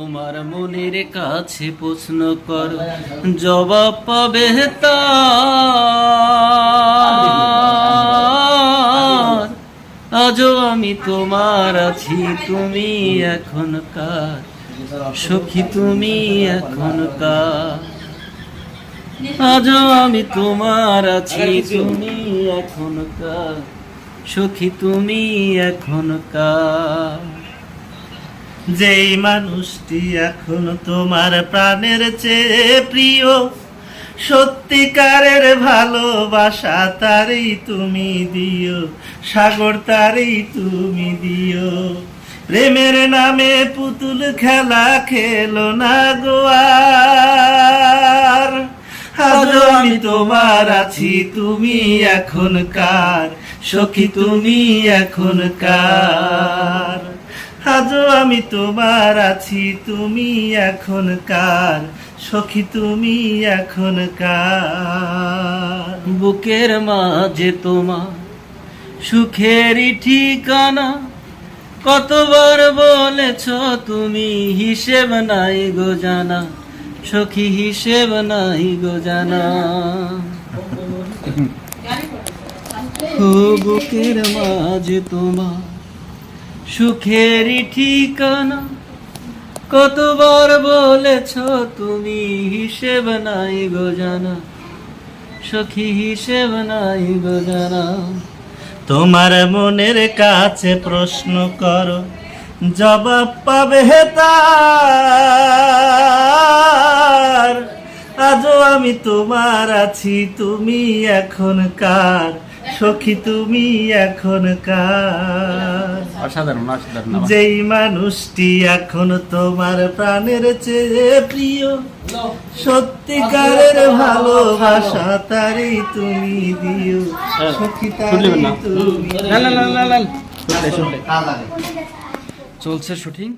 তোমার মনের কাছে প্রশ্ন কর, জবাব পাবে আজও আমি তোমার আছি, তুমি এখন কার? সখী, তুমি এখন কার? আজও আমি তোমার আছি, তুমি এখন কার? সখী, তুমি এখন কার? যেই মানুষটি এখন তোমার প্রাণের চেয়ে প্রিয়, সত্যিকারের ভালোবাসা তারই তুমি দিও, সাগর তারই তুমি দিও। প্রেমের নামে পুতুল খেলা খেলো না গোয়ার আজও আমি তোমার আছি, তুমি এখন কার? সখী, তুমি এখন কার? আজও আমি তোমার আছি তুমি এখন কার? সখী তুমি এখন কার? বুকের মাঝে তোমার সুখেরই ঠিকানা কতবার বলেছ তুমি হিসেব নাই গো জানা সখী হিসেব নাই গো জানা। ও বুকের মাঝে তোমার সুখেরই ঠিকানা কতবার বলেছ তুমি হিসেব নাই গো জানা, সখী হিসেব নাই গো জানা। তোমার মনের কাছে প্রশ্ন করো, জবাব পাবে তার। আজও আমি তোমার আছি, তুমি এখন কার? সখী, তুমি এখন কার? অসাধারণ অসাধারণ যেই মানুষটি এখন তোমার প্রাণের চেয়ে প্রিয় সত্যিকারের ভালোবাসা তারই তুমি দিও সখী তারই তুমি চলছে শুটিং।